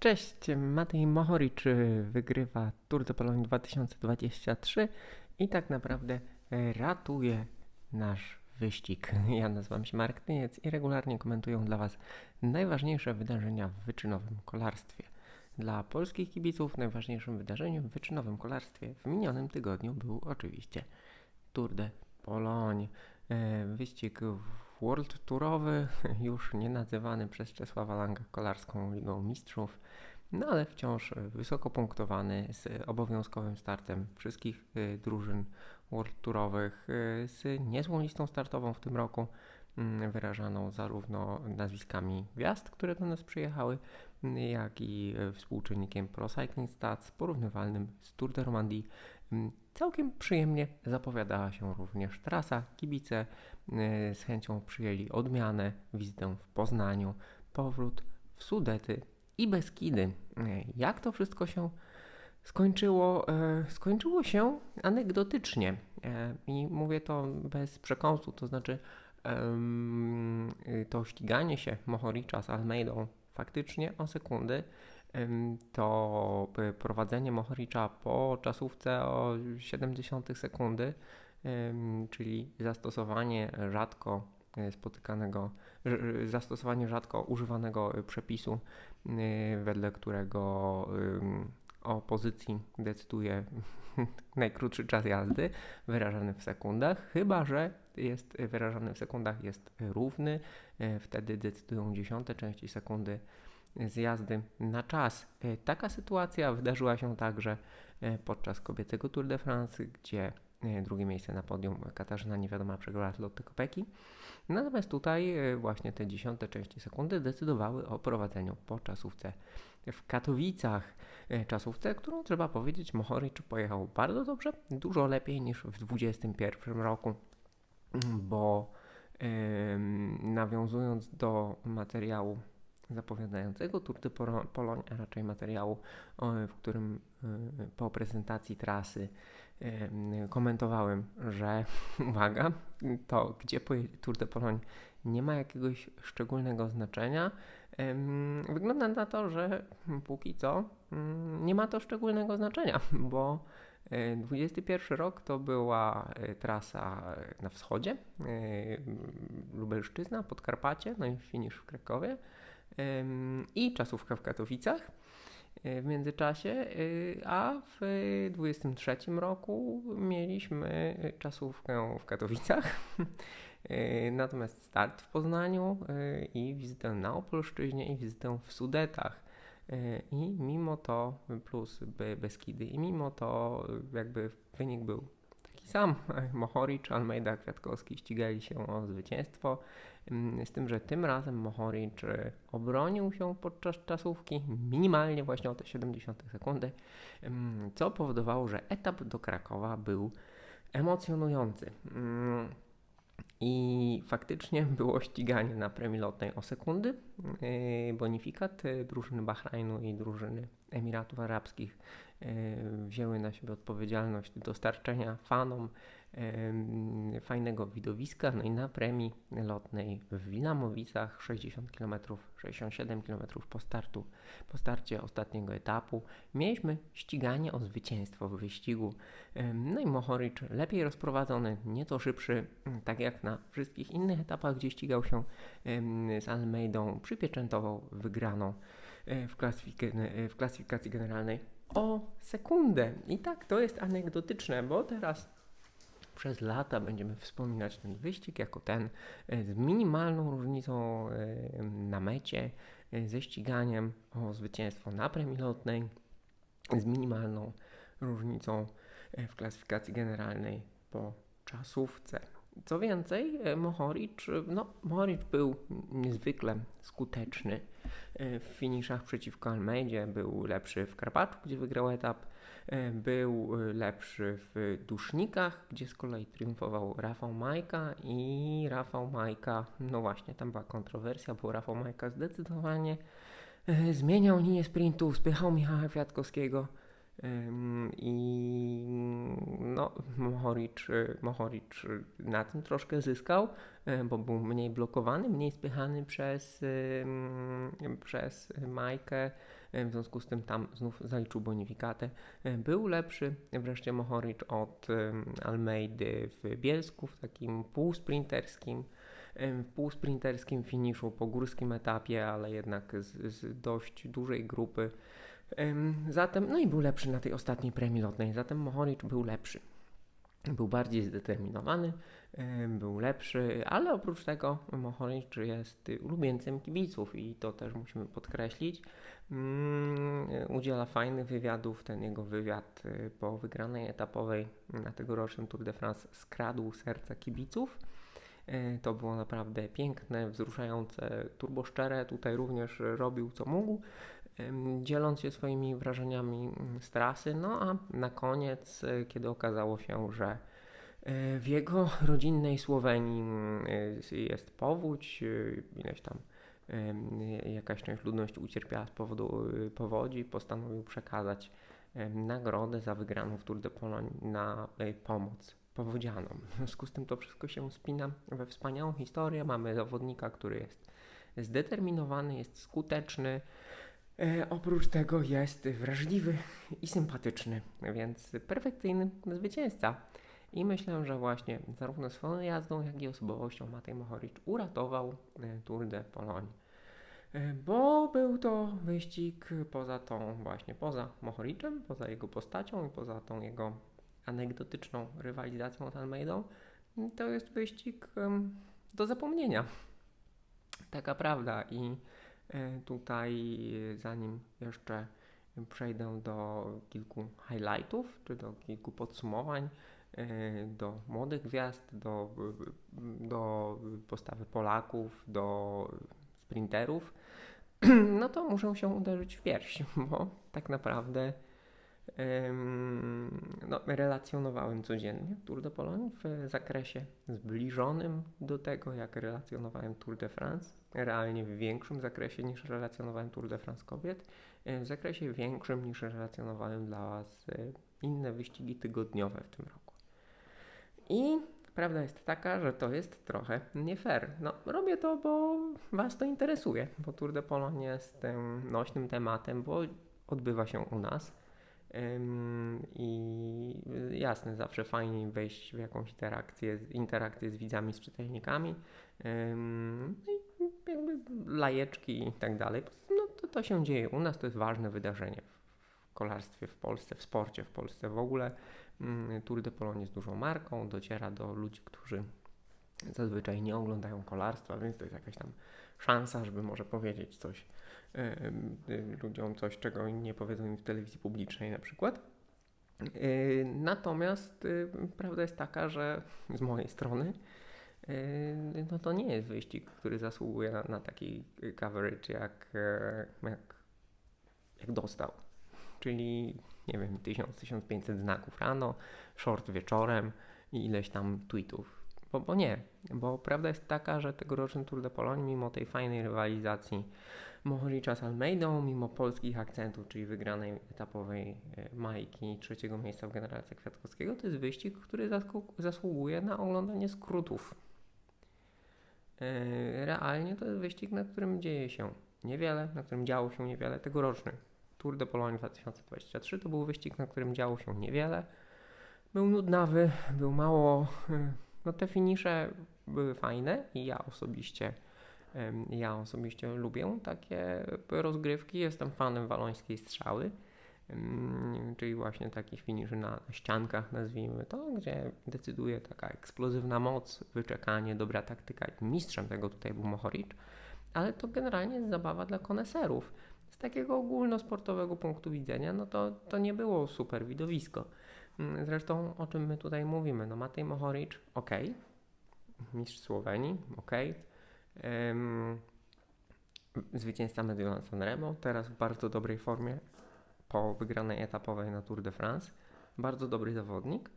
Cześć, Matej Mohoric wygrywa Tour de Pologne 2023 i tak naprawdę e, ratuje nasz wyścig. Ja nazywam się Marek Tyniec i regularnie komentuję dla Was najważniejsze wydarzenia w wyczynowym kolarstwie. Dla polskich kibiców najważniejszym wydarzeniem w wyczynowym kolarstwie w minionym tygodniu był oczywiście Tour de Pologne. E, Wyścig World Tourowy, już nie nazywany przez Czesława Langa Kolarską Ligą Mistrzów, no ale wciąż wysoko punktowany z obowiązkowym startem wszystkich y, drużyn World Tourowych, y, z niezłą listą startową w tym roku, mm, wyrażaną zarówno nazwiskami gwiazd, które do nas przyjechały, mm, jak i y, współczynnikiem Pro Cycling Stats porównywalnym z Tour de Romandie. Mm, Całkiem przyjemnie zapowiadała się również trasa. Kibice y, z chęcią przyjęli odmianę, wizytę w Poznaniu, powrót w Sudety i Beskidy. Y, Jak to wszystko się skończyło? E, Skończyło się anegdotycznie i mówię to bez przekąsu, to znaczy y, to ściganie się Mohoricza z Almeidą faktycznie o sekundy to y, prowadzenie Mohoricza po czasówce o 0,7 sekundy, czyli zastosowanie rzadko y, spotykanego, zastosowanie rzadko używanego przepisu, y, wedle którego o pozycji decyduje najkrótszy czas jazdy, wyrażany w sekundach, chyba że jest wyrażany w sekundach jest równy, wtedy decydują dziesiąte części sekundy z jazdy na czas. E, Taka sytuacja wydarzyła się także e, podczas kobiecego Tour de France, gdzie e, drugie miejsce na podium Katarzyna Niewiadoma przegrała Lotte Kopeki. Natomiast tutaj właśnie te dziesiąte części sekundy decydowały o prowadzeniu po czasówce w Katowicach. Czasówce, którą trzeba powiedzieć Mohoric pojechał bardzo dobrze, dużo lepiej niż w 2021 roku, bo em, nawiązując do materiału zapowiadającego Tour de a raczej materiału, o, w którym y, po prezentacji trasy y, komentowałem, że uwaga, to gdzie pojedzie Tour de Pologne nie ma jakiegoś szczególnego znaczenia. Wygląda na to, że póki co ym, nie ma to szczególnego znaczenia, bo y, 21 rok to była trasa na wschodzie, Lubelszczyzna, Podkarpacie, no i finisz w Krakowie i czasówka w Katowicach y, w międzyczasie, y, a w 23 roku mieliśmy czasówkę w Katowicach, y, natomiast start w Poznaniu i wizytę na Opolszczyźnie i wizytę w Sudetach. I mimo to, plus Be- Beskidy, i mimo to jakby wynik był sam. Mohoric, Almeida, Kwiatkowski ścigali się o zwycięstwo. Ym, Z tym, że tym razem Mohoric y, obronił się podczas czasówki minimalnie właśnie o te 70 sekundy, ym, co powodowało, że etap do Krakowa był emocjonujący. Ym, I faktycznie było ściganie na premii lotnej o sekundy. Yy, Bonifikat drużyny Bahrajnu i drużyny Emiratów Arabskich wzięły na siebie odpowiedzialność dostarczenia fanom em, fajnego widowiska, no i na premii lotnej w Wilamowicach 60 km, 67 km po, startu, po starcie ostatniego etapu mieliśmy ściganie o zwycięstwo w wyścigu. Em, No i Mohoric lepiej rozprowadzony, nieco szybszy, tak jak na wszystkich innych etapach, gdzie ścigał się z Almeidą, przypieczętował wygraną e, w, klasyfik- e, w klasyfikacji generalnej o sekundę. I tak, to jest anegdotyczne, bo teraz przez lata będziemy wspominać ten wyścig jako ten e, z minimalną różnicą e, na mecie, e, ze ściganiem o zwycięstwo na premii lotnej, z minimalną różnicą w klasyfikacji generalnej po czasówce. Co więcej, Mohoric, no, Mohoric był niezwykle skuteczny w finiszach przeciwko Almeidzie, był lepszy w Karpaczu, gdzie wygrał etap, e, był e, lepszy w Dusznikach, gdzie z kolei triumfował Rafał Majka i Rafał Majka, no właśnie, tam była kontrowersja, bo Rafał Majka zdecydowanie e, zmieniał linię sprintu, spychał Michała Kwiatkowskiego I no, Mohoric, y, Mohoric na tym troszkę zyskał, y, bo był mniej blokowany, mniej spychany przez, przez Majkę. Y, W związku z tym tam znów zaliczył bonifikatę. Y, Był lepszy wreszcie Mohoric od Almeidy w Bielsku w takim półsprinterskim w półsprinterskim finiszu po górskim etapie, ale jednak z, z dość dużej grupy. Zatem, no i był lepszy na tej ostatniej premii lotnej, zatem Mohoric był lepszy. Był bardziej zdeterminowany, był lepszy, ale oprócz tego Mohoric jest ulubieńcem kibiców i to też musimy podkreślić. Ym, Udziela fajnych wywiadów, ten jego wywiad y, po wygranej etapowej na tegorocznym Tour de France skradł serca kibiców. Y, To było naprawdę piękne, wzruszające, turboszczere. Tutaj również robił co mógł, dzieląc się swoimi wrażeniami z trasy. No a na koniec, y, kiedy okazało się, że y, w jego rodzinnej Słowenii mm, jest powódź, y, ileś tam jakaś część ludności ucierpiała z powodu powodzi, postanowił przekazać nagrodę za wygraną w Tour de Pologne na pomoc powodzianom. W związku z tym to wszystko się spina we wspaniałą historię. Mamy zawodnika, który jest zdeterminowany, jest skuteczny. E, oprócz tego jest wrażliwy i sympatyczny, więc perfekcyjny zwycięzca. I myślę, że właśnie zarówno swoją jazdą, jak i osobowością Matej Mohoric uratował e, Tour de Pologne. E, Bo był to wyścig poza tą właśnie, poza Mohoricem, poza jego postacią i poza tą jego anegdotyczną rywalizacją z Almeidą, to jest wyścig do zapomnienia. Taka prawda i tutaj e, zanim jeszcze przejdę do kilku highlightów, czy do kilku podsumowań, e, do młodych gwiazd, do, do postawy Polaków, do sprinterów, no to muszę się uderzyć w pierś, bo tak naprawdę no, relacjonowałem codziennie Tour de Pologne w zakresie zbliżonym do tego, jak relacjonowałem Tour de France. Realnie w większym zakresie niż relacjonowałem Tour de France kobiet. y, W zakresie większym niż relacjonowałem dla Was y, inne wyścigi tygodniowe w tym roku. I prawda jest taka, że to jest trochę nie fair. No, robię to, bo Was to interesuje, bo Tour de Pologne jest tym nośnym tematem, bo odbywa się u nas. I jasne, zawsze fajniej wejść w jakąś interakcję, interakcję z widzami, z czytelnikami. No jakby lajeczki i tak dalej. No to, to się dzieje u nas, to jest ważne wydarzenie w kolarstwie w Polsce, w sporcie w Polsce w ogóle. Ym, Tour de Pologne jest dużą marką, dociera do ludzi, którzy zazwyczaj nie oglądają kolarstwa, więc to jest jakaś tam szansa, żeby może powiedzieć coś y, y, ludziom, coś, czego nie powiedzą im w telewizji publicznej na przykład. Y, Natomiast y, prawda jest taka, że z mojej strony no to nie jest wyścig, który zasługuje na, na taki coverage jak, e, jak, jak dostał. Czyli nie wiem, 1000-1500 znaków rano, short wieczorem i ileś tam tweetów. Bo, bo nie, bo prawda jest taka, że tegoroczny Tour de Pologne, mimo tej fajnej rywalizacji Mohoricza z Almeidą, mimo polskich akcentów, czyli wygranej etapowej e, Majki trzeciego miejsca w Generalce Kwiatkowskiego, to jest wyścig, który zasługuje na oglądanie skrótów. E, Realnie to jest wyścig, na którym dzieje się niewiele, na którym działo się niewiele. Tegoroczny Tour de Pologne 2023 to był wyścig, na którym działo się niewiele. Był nudnawy, był mało. e, No te finisze były fajne i ja osobiście em, ja osobiście lubię takie rozgrywki. Jestem fanem walońskiej strzały, czyli właśnie takich finiszy na ściankach, nazwijmy to, gdzie decyduje taka eksplozywna moc, wyczekanie, dobra taktyka. Mistrzem tego tutaj był Mohoric, ale to generalnie jest zabawa dla koneserów. Z takiego ogólnosportowego punktu widzenia, no to, to nie było super widowisko. Zresztą o czym my tutaj mówimy? No Matej Mohoric, ok, mistrz Słowenii, ok, Ym, zwycięzca Mediolan Sanremo, teraz w bardzo dobrej formie po wygranej etapowej na Tour de France. Bardzo dobry zawodnik.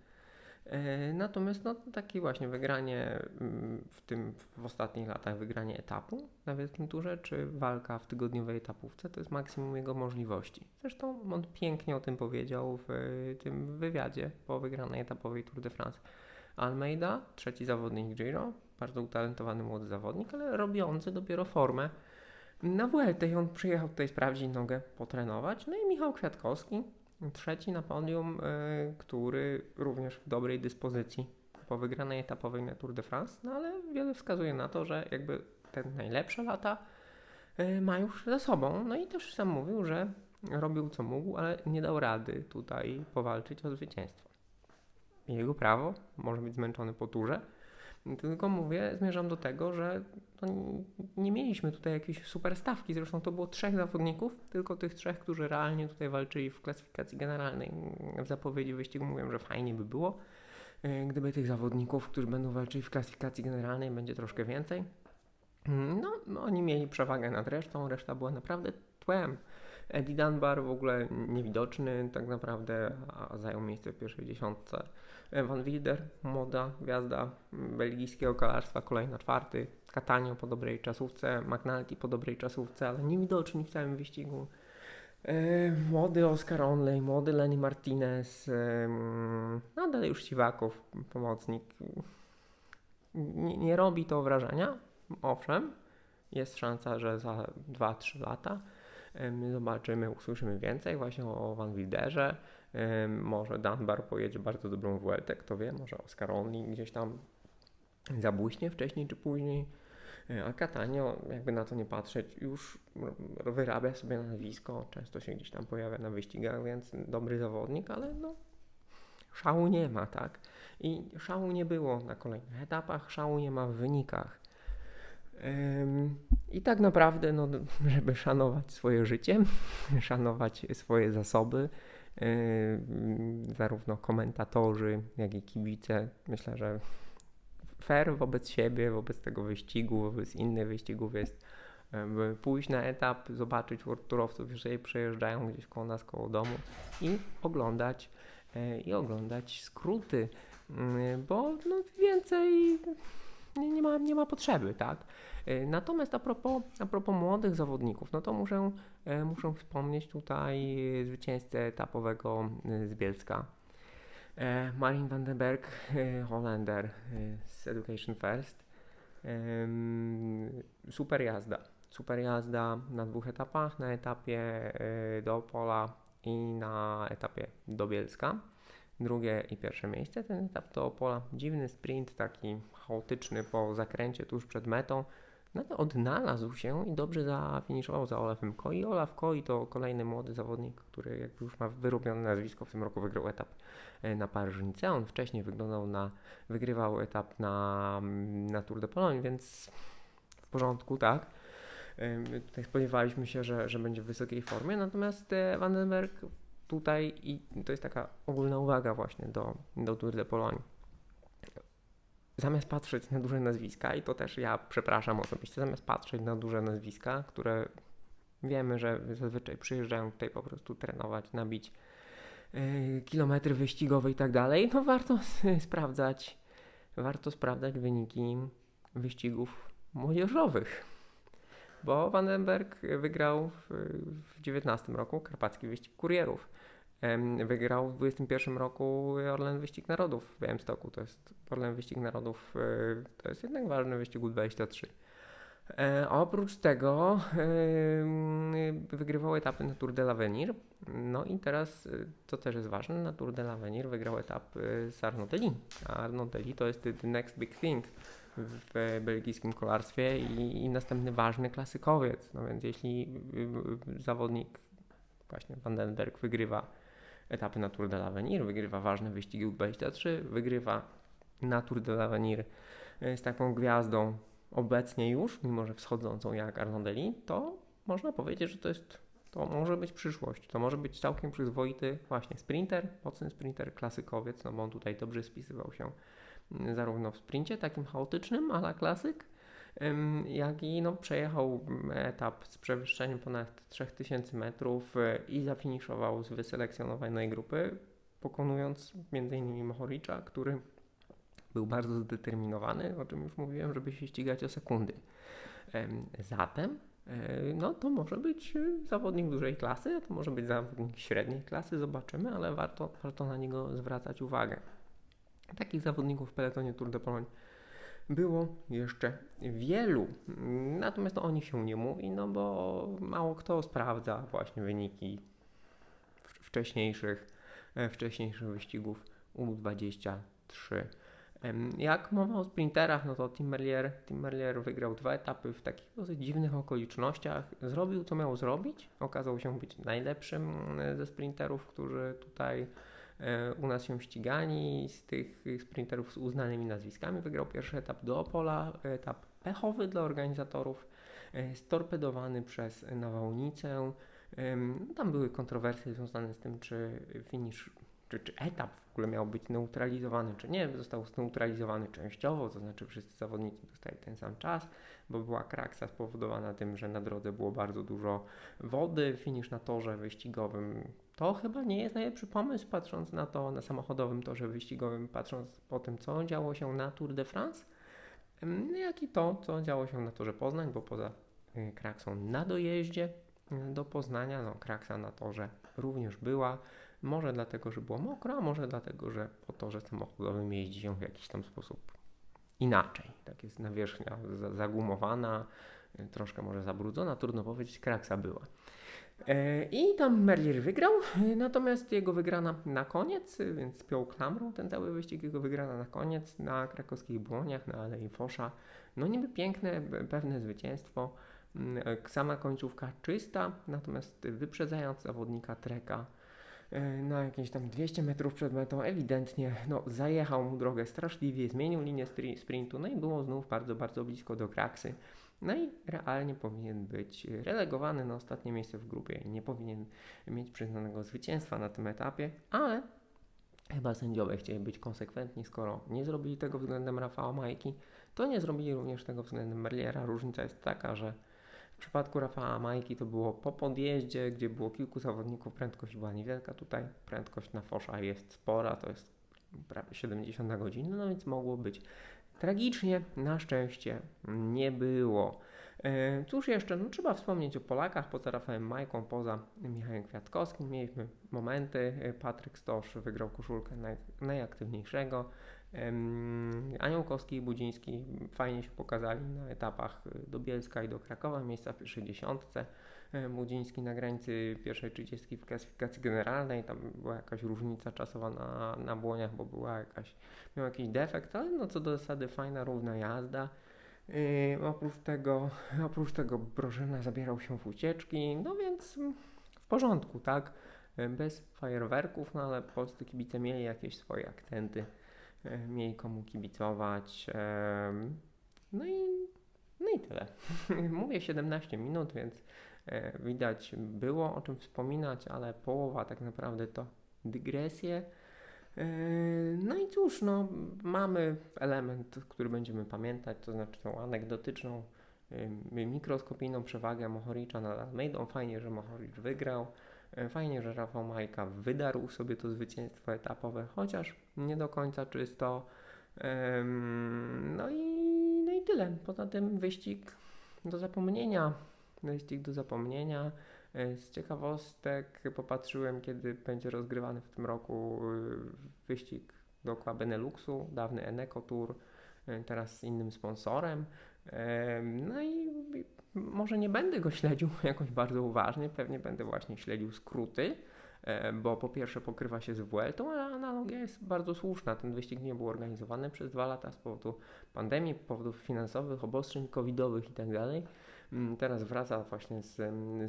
E, Natomiast no, takie właśnie wygranie mm, w tym w ostatnich latach, wygranie etapu na Wielkim Turze, czy walka w tygodniowej etapówce, to jest maksimum jego możliwości. Zresztą on pięknie o tym powiedział w e, tym wywiadzie po wygranej etapowej Tour de France. Almeida, trzeci zawodnik Giro, bardzo utalentowany młody zawodnik, ale robiący dopiero formę na Vuelta on przyjechał tutaj sprawdzić nogę, potrenować. No i Michał Kwiatkowski, trzeci na podium, y, który również w dobrej dyspozycji po wygranej etapowej na Tour de France, no ale wiele wskazuje na to, że jakby te najlepsze lata y, ma już za sobą. No i też sam mówił, że robił co mógł, ale nie dał rady tutaj powalczyć o zwycięstwo. Jego prawo, może być zmęczony po turze, tylko mówię, zmierzam do tego, że no, nie mieliśmy tutaj jakiejś super stawki. Zresztą to było trzech zawodników, tylko tych trzech, którzy realnie tutaj walczyli w klasyfikacji generalnej. W zapowiedzi wyścigu mówiłem, że fajnie by było, e, gdyby tych zawodników, którzy będą walczyli w klasyfikacji generalnej, będzie troszkę więcej. No, oni mieli przewagę nad resztą, reszta była naprawdę tłem. Eddie Dunbar w ogóle niewidoczny tak naprawdę, a zajął miejsce w pierwszej dziesiątce. Van Wilder, młoda gwiazda belgijskiego kolarstwa, kolejna czwarty. Catania po dobrej czasówce, McNulty po dobrej czasówce, ale niewidoczni w całym wyścigu. E, młody Oscar Onley, młody Lenny Martinez, e, no dalej już Siwaków, pomocnik. Nie, nie robi to wrażenia, owszem, jest szansa, że za 2-3 lata My zobaczymy, usłyszymy więcej właśnie o Van Wilderze. Może Dunbar pojedzie bardzo dobrą Vueltę, kto wie, może Oscar Only gdzieś tam zabłyśnie wcześniej czy później. E, a Catanio, jakby na to nie patrzeć, już wyrabia sobie nazwisko, często się gdzieś tam pojawia na wyścigach, więc dobry zawodnik, ale no szału nie ma, tak? I szału nie było na kolejnych etapach, szału nie ma w wynikach. I tak naprawdę, no, żeby szanować swoje życie, szanować swoje zasoby, zarówno komentatorzy, jak i kibice, myślę, że fair wobec siebie, wobec tego wyścigu, wobec innych wyścigów jest pójść na etap, zobaczyć turowców, jeżeli przejeżdżają gdzieś koło nas, koło domu i oglądać e, i oglądać skróty, bo no, więcej nie, nie, ma, nie ma potrzeby, tak? E, natomiast a propos, a propos młodych zawodników, no to muszę, e, muszę wspomnieć tutaj zwycięzcę etapowego e, z Bielska. Marin van den Berg, Holender z Education First. Super jazda. Super jazda na dwóch etapach, na etapie do Pola i na etapie do Bielska drugie i pierwsze miejsce. Ten etap to Opola. Dziwny sprint, taki chaotyczny po zakręcie tuż przed metą. No ale odnalazł się i dobrze zafiniszował za Olafem Koi. Olaf Koi to kolejny młody zawodnik, który jakby już ma wyrobione nazwisko. W tym roku wygrał etap e, na Paryżnice. On wcześniej wyglądał na, wygrywał etap na, na Tour de Pologne, więc w porządku, tak. Tutaj spodziewaliśmy się, że, że będzie w wysokiej formie, natomiast e, Vandenberg tutaj i to jest taka ogólna uwaga właśnie do, do Tour de Pologne. Zamiast patrzeć na duże nazwiska, i to też ja przepraszam osobiście, zamiast patrzeć na duże nazwiska, które wiemy, że zazwyczaj przyjeżdżają tutaj po prostu trenować, nabić yy, kilometry wyścigowe i tak dalej, no warto sprawdzać, warto sprawdzać wyniki wyścigów młodzieżowych bo Vandenberg wygrał w 2019 roku karpacki wyścig kurierów. Wygrał w 2021 roku Orlen Wyścig Narodów w Białymstoku. To jest Orlen Wyścig Narodów, e, to jest jednak ważny wyścig U23. E, oprócz tego wygrywał etapy na Tour de l'Avenir. No i teraz, e, co też jest ważne, na Tour de l'Avenir wygrał etap z Arnaud A Arnaud to jest the next big thing w belgijskim kolarstwie i, i następny ważny klasykowiec. No więc jeśli zawodnik, właśnie Van den Berg wygrywa etapy na Tour de l'Avenir, wygrywa ważne wyścigi U23, wygrywa na Tour de l'Avenir e, z taką gwiazdą obecnie już, mimo że wschodzącą jak Arnoldelli, to można powiedzieć, że to jest, to może być przyszłość. To może być całkiem przyzwoity właśnie sprinter, mocny sprinter, klasykowiec, no bo on tutaj dobrze spisywał się zarówno w sprincie takim chaotycznym, ala klasyk, jak i no, przejechał etap z przewyższeniem ponad 3000 metrów e, i zafiniszował z wyselekcjonowanej grupy pokonując m.in. Mohoricza, który był bardzo zdeterminowany, o czym już mówiłem, żeby się ścigać o sekundy. Em, Zatem e, no to może być e, zawodnik dużej klasy, a to może być zawodnik średniej klasy, zobaczymy, ale warto, warto na niego zwracać uwagę. Takich zawodników w peletonie Tour de Pologne było jeszcze wielu, natomiast o nich się nie mówi, no bo mało kto sprawdza właśnie wyniki wcześniejszych, e, wcześniejszych wyścigów U23. Em, Jak mowa o sprinterach, no to Tim Merlier, Tim Merlier wygrał dwa etapy w takich dosyć dziwnych okolicznościach. Zrobił co miał zrobić. Okazał się być najlepszym e, ze sprinterów, którzy tutaj u nas się ścigali. Z tych sprinterów z uznanymi nazwiskami wygrał pierwszy etap do Opola, etap pechowy dla organizatorów, e, storpedowany przez nawałnicę. Tam były kontrowersje związane z tym, czy finish czy, czy etap w ogóle miał być neutralizowany, czy nie. Został zneutralizowany częściowo, to znaczy wszyscy zawodnicy dostali ten sam czas, bo była kraksa spowodowana tym, że na drodze było bardzo dużo wody. Finisz na torze wyścigowym to chyba nie jest najlepszy pomysł, patrząc na to, na samochodowym torze wyścigowym, patrząc po tym, co działo się na Tour de France, jak i to, co działo się na torze Poznań, bo poza y, kraksą na dojeździe y, do Poznania, no kraksa na torze również była. Może dlatego, że było mokro, a może dlatego, że po torze samochodowym jeździ się w jakiś tam sposób inaczej. Tak jest nawierzchnia za- zagumowana, y, troszkę może zabrudzona, trudno powiedzieć, kraksa była. E, I tam Merlier wygrał, natomiast jego wygrana na koniec, więc piął klamrą ten cały wyścig, jego wygrana na koniec na krakowskich błoniach, na Alei Fosza. No niby piękne, pewne zwycięstwo, mm, e, sama końcówka czysta, natomiast wyprzedzając zawodnika Treka e, na jakieś tam 200 metrów przed metą, ewidentnie no, zajechał mu drogę straszliwie, zmienił linię sprintu, no i było znów bardzo, bardzo blisko do kraksy. No i realnie powinien być relegowany na ostatnie miejsce w grupie i nie powinien mieć przyznanego zwycięstwa na tym etapie, ale chyba sędziowie chcieli być konsekwentni, skoro nie zrobili tego względem Rafała Majki, to nie zrobili również tego względem Merliera. Różnica jest taka, że w przypadku Rafała Majki to było po podjeździe, gdzie było kilku zawodników, prędkość była niewielka. Tutaj prędkość na Fosza jest spora, to jest prawie 70 na godzinę, no więc mogło być tragicznie. Na szczęście nie było. E, Cóż jeszcze, no trzeba wspomnieć o Polakach, poza Rafałem Majką, poza Michałem Kwiatkowskim. Mieliśmy momenty, e, Patryk Stosz wygrał koszulkę naj, najaktywniejszego. Aniołkowski i Budziński fajnie się pokazali na etapach do Bielska i do Krakowa, miejsca w pierwszej dziesiątce. Budziński na granicy pierwszej trzydziestki w klasyfikacji generalnej, tam była jakaś różnica czasowa na, na błoniach, bo była jakaś, miał jakiś defekt, ale no co do zasady fajna, równa jazda. Yy, oprócz tego, oprócz tego Brożyna zabierał się w ucieczki, no więc w porządku, tak? Yy, Bez fajerwerków, no ale polscy kibice mieli jakieś swoje akcenty, yy, mieli komu kibicować. yy, No i, no i tyle. Mówię 17 minut, więc widać było o czym wspominać, ale połowa tak naprawdę to dygresje. Yy, No i cóż, no, mamy element, który będziemy pamiętać, to znaczy tą anegdotyczną, mikroskopijną przewagę Mohoricza nad Almeidą. Fajnie, że Mohoricz wygrał. Yy, Fajnie, że Rafał Majka wydarł sobie to zwycięstwo etapowe, chociaż nie do końca czysto. No i, no i tyle. Poza tym wyścig do zapomnienia. Wyścig do zapomnienia. E, Z ciekawostek popatrzyłem, kiedy będzie rozgrywany w tym roku y, wyścig dookoła Beneluxu, dawny Eneco Tour, y, teraz z innym sponsorem. Em, No i może nie będę go śledził jakoś bardzo uważnie, pewnie będę właśnie śledził skróty, e, bo po pierwsze pokrywa się z Vueltą, a analogia jest bardzo słuszna. Ten wyścig nie był organizowany przez dwa lata z powodu pandemii, powodów finansowych, obostrzeń covidowych itd. Mm, Teraz wraca właśnie z,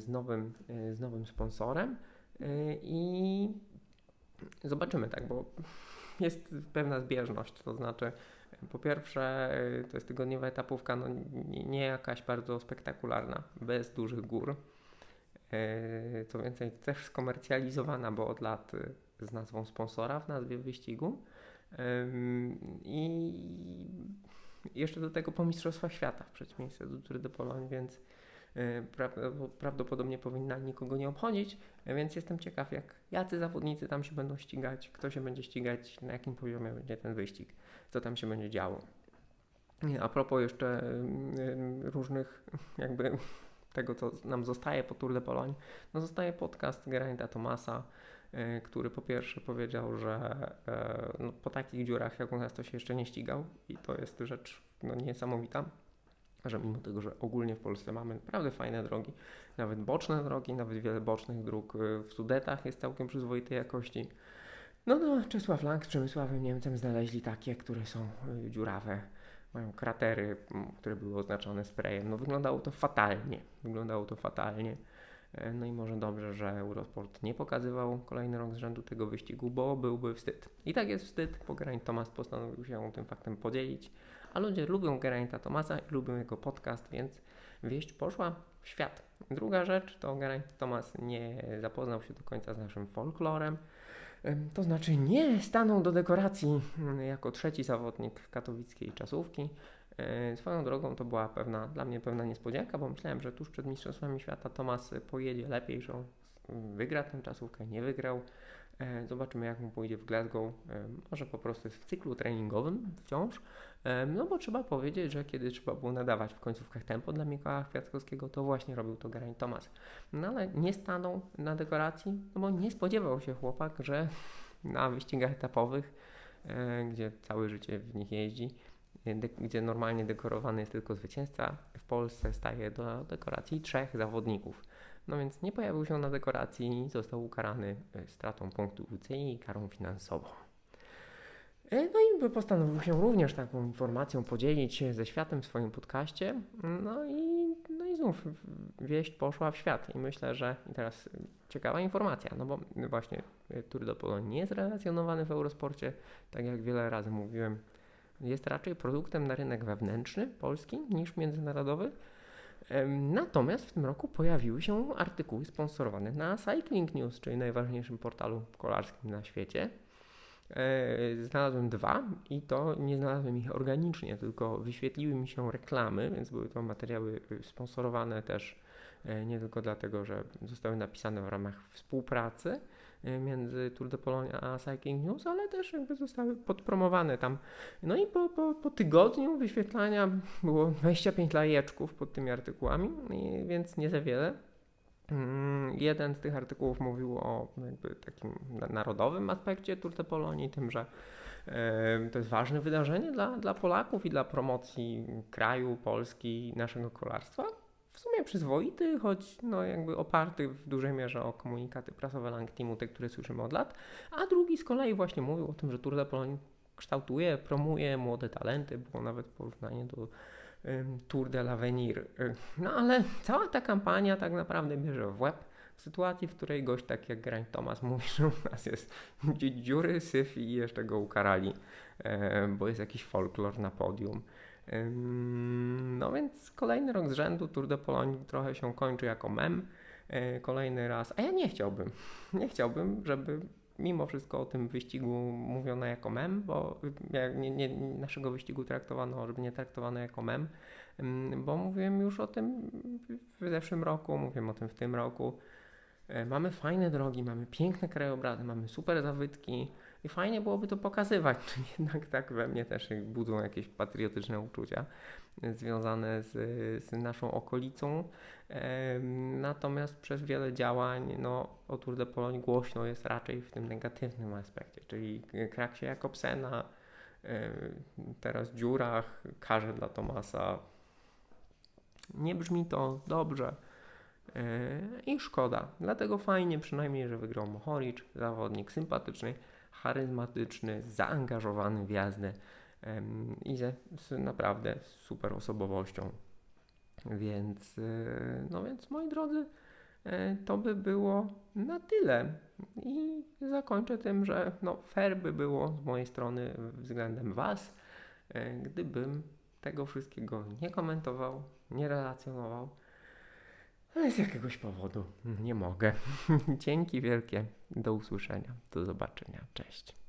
z, nowym, y, z nowym sponsorem y, i zobaczymy, tak, bo jest pewna zbieżność, to znaczy po pierwsze y, to jest tygodniowa etapówka, no nie, jakaś bardzo spektakularna, bez dużych gór. Co więcej, też skomercjalizowana, bo od lat z nazwą sponsora w nazwie wyścigu. I jeszcze do tego po Mistrzostwach Świata w przeciwieństwie do Tour de Pologne, więc prawd- prawdopodobnie powinna nikogo nie obchodzić, więc jestem ciekaw, jak jacy zawodnicy tam się będą ścigać, kto się będzie ścigać, na jakim poziomie będzie ten wyścig, co tam się będzie działo. A propos jeszcze ym, ym, różnych jakby tego, co nam zostaje po Tour de Pologne, no zostaje podcast Geraint'a Tomasa, y, który po pierwsze powiedział, że e, no, po takich dziurach jak u nas to się jeszcze nie ścigał i to jest rzecz no, niesamowita, że mimo tego, że ogólnie w Polsce mamy naprawdę fajne drogi, nawet boczne drogi, nawet wiele bocznych dróg y, w Sudetach jest całkiem przyzwoitej jakości, no no, Czesław Lang z Przemysławem Niemcem znaleźli takie, które są y, dziurawe, mają kratery, które były oznaczone sprayem. No wyglądało to fatalnie, wyglądało to fatalnie. E, No i może dobrze, że Eurosport nie pokazywał kolejny rok z rzędu tego wyścigu, bo byłby wstyd. I tak jest wstyd, bo Geraint Thomas postanowił się tym faktem podzielić, a ludzie lubią Geraint'a Thomasa i lubią jego podcast, więc wieść poszła w świat. Druga rzecz to Geraint Thomas nie zapoznał się do końca z naszym folklorem, To znaczy nie stanął do dekoracji mm, jako trzeci zawodnik katowickiej czasówki. Yy, Swoją drogą to była pewna, dla mnie pewna niespodzianka, bo myślałem, że tuż przed Mistrzostwami Świata Tomas pojedzie lepiej, że on wygra tę czasówkę, nie wygrał. E, Zobaczymy jak mu pójdzie w Glasgow. E, Może po prostu jest w cyklu treningowym wciąż. E, No bo trzeba powiedzieć, że kiedy trzeba było nadawać w końcówkach tempo dla Mikołaja Kwiatkowskiego, to właśnie robił to Geraint Thomas. No ale nie stanął na dekoracji, no bo nie spodziewał się chłopak, że na wyścigach etapowych, e, gdzie całe życie w nich jeździ, e, gdzie normalnie dekorowany jest tylko zwycięzca, w Polsce staje do dekoracji trzech zawodników. No więc nie pojawił się na dekoracji został ukarany e, stratą punktu UCI i karą finansową. E, No i postanowił się również taką informacją podzielić ze światem w swoim podcaście. No i, no i znów wieść poszła w świat. I myślę, że teraz y, ciekawa informacja, no bo właśnie y, Tour de Pologne nie jest relacjonowany w Eurosporcie, tak jak wiele razy mówiłem. Jest raczej produktem na rynek wewnętrzny, polski, niż międzynarodowy. Natomiast w tym roku pojawiły się artykuły sponsorowane na Cycling News, czyli najważniejszym portalu kolarskim na świecie. E, Znalazłem dwa i to nie znalazłem ich organicznie, tylko wyświetliły mi się reklamy, więc były to materiały y, sponsorowane też e, nie tylko dlatego, że zostały napisane w ramach współpracy między Tour de Pologne a Cycling News, ale też jakby zostały podpromowane tam. No i po, po, po tygodniu wyświetlania było 25 lajeczków pod tymi artykułami, więc nie za wiele. Mm, Jeden z tych artykułów mówił o takim na- narodowym aspekcie Tour de Pologne, tym, że e, to jest ważne wydarzenie dla, dla Polaków i dla promocji kraju, Polski, naszego kolarstwa. Sumie przyzwoity, choć no jakby oparty w dużej mierze o komunikaty prasowe Lang Teamu, te, które słyszymy od lat, a drugi z kolei właśnie mówił o tym, że Tour de Pologne kształtuje, promuje młode talenty, było nawet porównanie do Tour de l'Avenir. No ale cała ta kampania tak naprawdę bierze w łeb w sytuacji, w której gość tak jak Geraint Thomas mówi, że u nas jest dzi- dziury, syf i jeszcze go ukarali, e, bo jest jakiś folklor na podium. No więc kolejny rok z rzędu Tour de Pologne trochę się kończy jako mem. E, Kolejny raz, a ja nie chciałbym, nie chciałbym, żeby mimo wszystko o tym wyścigu mówiono jako mem, bo nie, nie, naszego wyścigu traktowano, żeby nie traktowano jako mem, bo mówiłem już o tym w zeszłym roku, mówiłem o tym w tym roku. E, Mamy fajne drogi, mamy piękne krajobrazy, mamy super zabytki i fajnie byłoby to pokazywać. Czyli jednak tak we mnie też budzą jakieś patriotyczne uczucia związane z, z naszą okolicą. Natomiast przez wiele działań no, o Tour de Pologne głośno jest raczej w tym negatywnym aspekcie, czyli krak się Jakobsena, teraz dziurach, karze dla Tomasa. Nie brzmi to dobrze e, i szkoda. Dlatego fajnie przynajmniej, że wygrał Mohoric, zawodnik sympatyczny, charyzmatyczny, zaangażowany w jazdę i ze, z naprawdę super osobowością. Więc, e, no więc moi drodzy, e, to by było na tyle. I zakończę tym, że no fair by było z mojej strony względem Was, e, gdybym tego wszystkiego nie komentował, nie relacjonował, ale z jakiegoś powodu nie mogę. Dzięki wielkie, do usłyszenia, do zobaczenia, cześć.